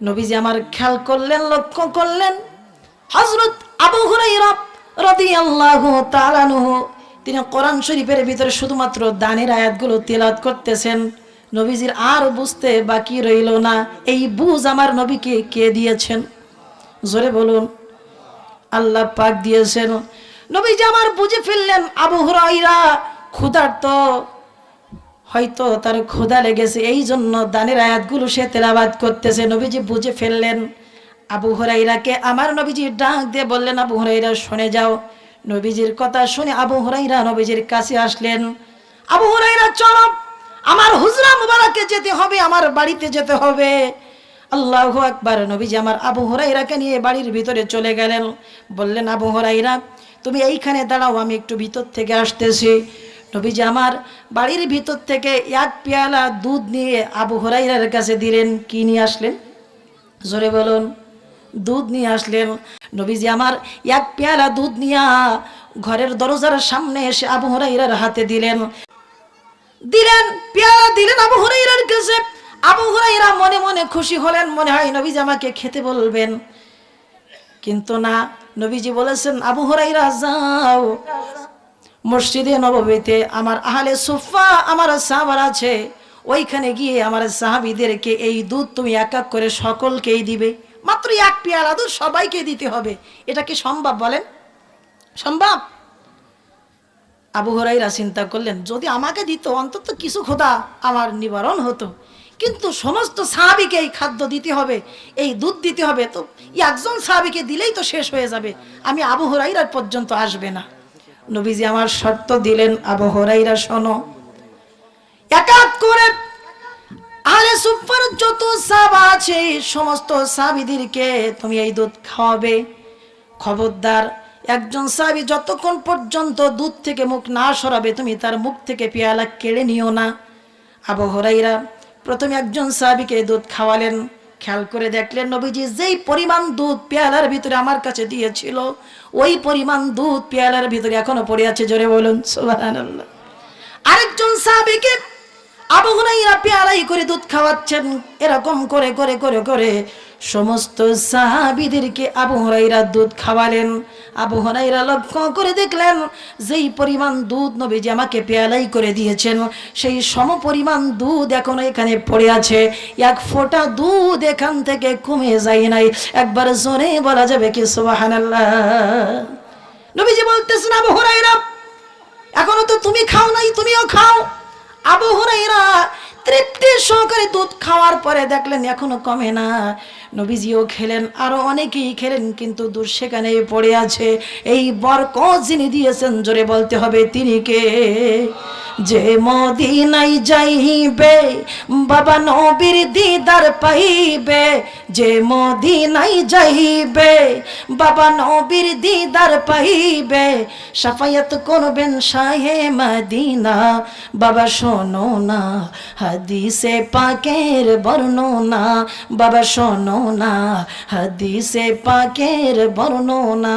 নবীজি আমার খেয়াল করলেন, লক্ষ্য করলেন হজরত আবু তিনি কোরআন শরীফের ভিতরে শুধুমাত্র দানের আয়াতগুলো তেলাওয়াত করতেছেন। নবীজির আর বুঝতে বাকি রইল না, এই বুঝ আমার নবীকে কে দিয়েছেন? জোরে বলুন, আল্লাহ পাক দিয়েছেন। নবীজি আমার বুঝে ফেললেন, আবু হুরাইরা ক্ষুধার্ত হয়তো তার ক্ষুধা লেগেছে। এই জন্য দানের আয়াতগুলো সে তেলাবাদ করতেছে। নবীজি বুঝে ফেললেন, আবু হরাইরাকে আমার নবীজি ডাক দিয়ে বললেন, আবু হরাইরা, শুনে যাও। নবীজির কথা শুনে আবু হরাইরা নবীজির কাছে আসলেন। আবু হরাইরা, চলো, আমার হুজরা মুবারকে যেতে হবে, আমার বাড়িতে যেতে হবে। আল্লাহ আকবার, নবীজি আমার আবু হরাইরাকে নিয়ে বাড়ির ভিতরে চলে গেলেন। বললেন, আবু হরাইরা, তুমি এইখানে দাঁড়াও, আমি একটু ভিতর থেকে আসতেছি। নবীজি আমার বাড়ির ভিতর থেকে এক পেয়ালা দুধ নিয়ে আবু হরাইরার কাছে দিলেন, কি নিয়ে আসলেন? জোরে বলুন, দুধ নিয়ে আসলেন। নবীজি আমার এক পেয়ালা দুধ নিয়ে ঘরের দরজার সামনে এসে আবু হরাইরার হাতে দিলেন। দিলেন, পেয়ালা দিলেন আবু হরাইরার কাছে। আবু হুরাইরা মনে মনে খুশি হলেন, মনে হয় নবীজি আমাকে খেতে বলবেন। কিন্তু না, নবীজি বলেছেন, আবু হুরাইরা যাও। মসজিদে নববীতে আমার আহলে সুফা আমার সাহাবার আছে। ওইখানে গিয়ে আমার সাহাবিদেরকে এই দুধ তুমি এক এক করে সকলকেই দিবে। মাত্র এক পেয়ালা দুধ সবাইকে দিতে হবে। এটা কি সম্ভব বলেন? সম্ভব? আবু হরাইরা চিন্তা করলেন, যদি আমাকে দিত, অন্তত কিছু খোদা আমার নিবারণ হতো। কিন্তু সমস্ত সাহাবিকে এই খাদ্য দিতে হবে, এই দুধ দিতে হবে। তো একজন সাহাবিকে দিলেই তো শেষ হয়ে যাবে। আমি আবু হরাইরার পর্যন্ত আসবে না। নবীজি আমার শর্ত দিলেন, আবু হরাইরা শোনো। এক এক করে আরে সুপার যত সাবা আছে, সমস্ত সাবিদেরকে তুমি এই দুধ খাওয়াবে। খবরদার, একজন সাবি যতক্ষণ পর্যন্ত দুধ থেকে মুখ না সরাবে, তুমি তার মুখ থেকে পেয়ালা কেড়ে নিও না। আবু হরাইরা প্রথমে একজন সাবিকে দুধ খাওয়ালেন। খেয়াল করে দেখলেন নবীজি, যেই পরিমাণ দুধ পেয়ালার ভিতরে আমার কাছে দিয়েছিল, ওই পরিমাণ দুধ পেয়ালার ভিতরে এখনও পড়ে আছে, জোরে বলুন, সুবহানাল্লাহ। আরেকজন সাহাবীকে আবু হুরাইরা পেয়ালাই করে দুধ খাওয়াচ্ছেন, এরকম করে করে করে করে সমস্ত সাহাবীদেরকে আবু হুরাইরা দুধ খাওয়ালেন। আবু হুরাইরা লক্ষ্য করে দেখলেন, যেই পরিমাণ দুধ নবীজি আমাকে পেয়ালাই করে দিয়েছেন, সেই সম পরিমাণ দুধ এখনও এখানে পড়ে আছে। এক ফোঁটা দুধ এখান থেকে কমে যায় নাই। একবার জোরে বলা যাবে কি, সুবহানাল্লাহ? নবীজি বলতেছেন, আবু হুরাইরা এখনও তো তুমি খাও নাই, তুমিও খাও। তৃপ্তি সহকারে দুধ খাওয়ার পরে দেখলেন এখনও কমে না। নবীজিও খেলেন, আরও অনেকেই খেলেন, কিন্তু দুধ সেখানে পড়ে আছে। এই বরকত যিনি দিয়েছেন, জোরে বলতে হবে তিনি কে? যে মদিনাই যাইবে, বাবা নবীর দিদার পাইবে। যে মদিনাই যাইবে, বাবা নবীর দিদার পাইবে। সাফায়াত করবেন শাহে মদিনা। বাবা শোনো না, হাদিসে পাকের বর্ণনা। বাবা শোনো না, হাদিসে পাকের বর্ণনা।